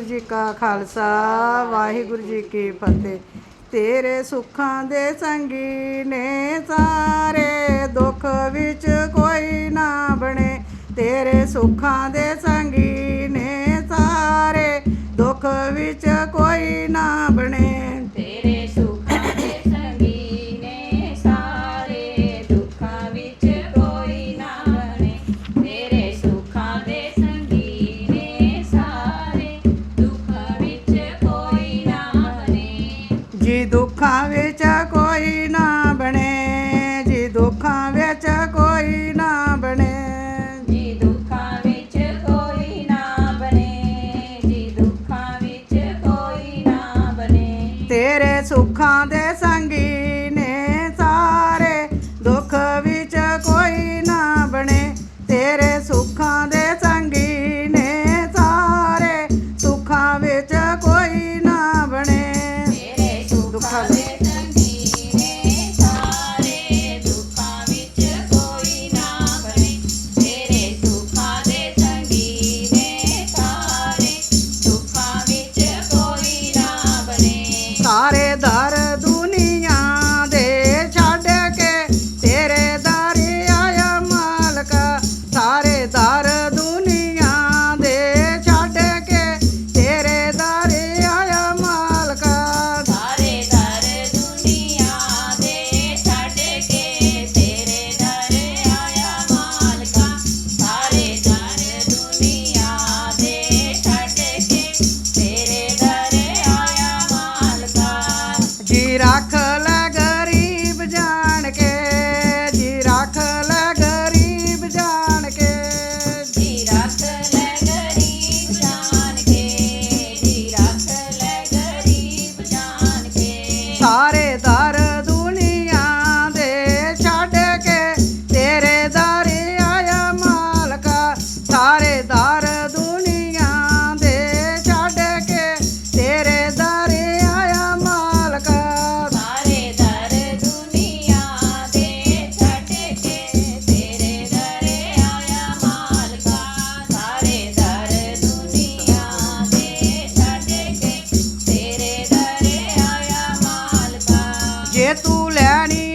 ਗੁਰੂ ਜੀ ਕਾ ਖਾਲਸਾ, ਵਾਹਿਗੁਰੂ ਜੀ ਕੀ ਫਤਿਹ। ਤੇਰੇ ਸੁੱਖਾਂ ਦੇ ਸੰਗੀ ਨੇ ਸਾਰੇ ਦੁੱਖ ਵਿੱਚ ਕੋਈ ਨਾ ਬਣੇ। ਤੇਰੇ ਸੁੱਖਾਂ ਦੇ ਸੰਗੀ ਨੇ ਸਾਰੇ ਦੁੱਖ ਵਿੱਚ ਕੋਈ ਨਾ ਬਣੇ। ਤੇਰੇ ਸੁੱਖਾਂ ਦੇ જે તું લેણી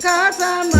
casa